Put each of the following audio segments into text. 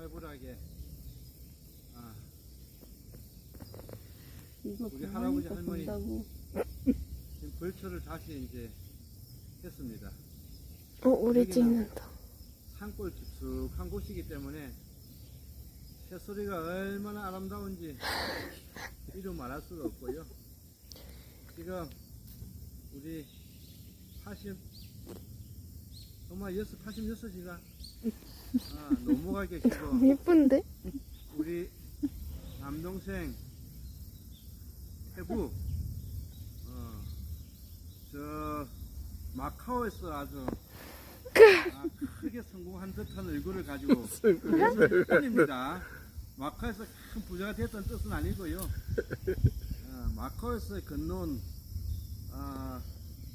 활발하게 아, 이거 우리 할아버지, 보니까 할머니. 본다고. 지금 벌초를 다시 이제 했습니다. 어, 여기는 찍는다. 산골 깊숙한 곳이기 때문에 새소리가 얼마나 아름다운지 이루 말할 수가 없고요. 지금 우리 80 정말 6, 86이가 아, 노모가 계시고 예쁜데? 우리 남동생 태구 어, 저 마카오에서 아주 아, 크게 성공한 듯한 얼굴을 가지고 아닙니다. 마카오에서 큰 부자가 됐던 뜻은 아니고요. 어, 마카오에서 건너온 아,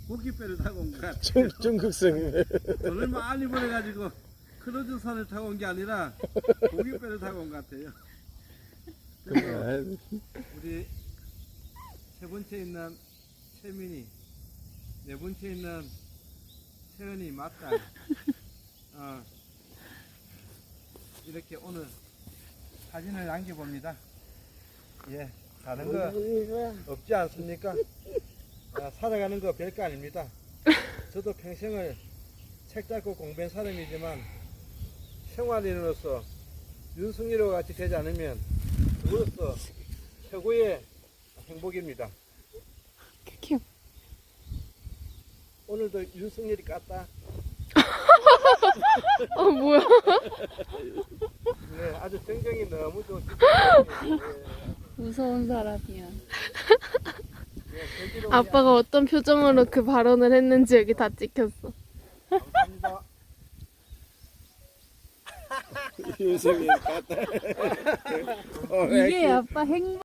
고깃배를 타고 온 것 같아요. 중, 중국성이네. 돈을 많이 벌어가지고 크루즈선을 타고 온 게 아니라 고깃배를 타고 온 것 같아요. 그래서 우리 세 번째 있는 최민희, 네 번째 있는 세연이 맞딸, 어, 이렇게 오늘 사진을 남겨봅니다. 예, 다른 거 없지 않습니까? 아, 살아가는 거 별거 아닙니다. 저도 평생을 책 잡고 공부한 사람이지만 생활인으로서 윤승희와 같이 되지 않으면 그로서 최고의 행복입니다. 큐. 오늘도 윤승일이 깠다. 어, 뭐야? 네, 아주 정정이 너무 좋습니다. 무서운 사람이야. 아빠가 어떤 표정으로 그 발언을 했는지 여기 다 찍혔어. 감사합니다. 윤석이 갔다. 이게 아빠 행복.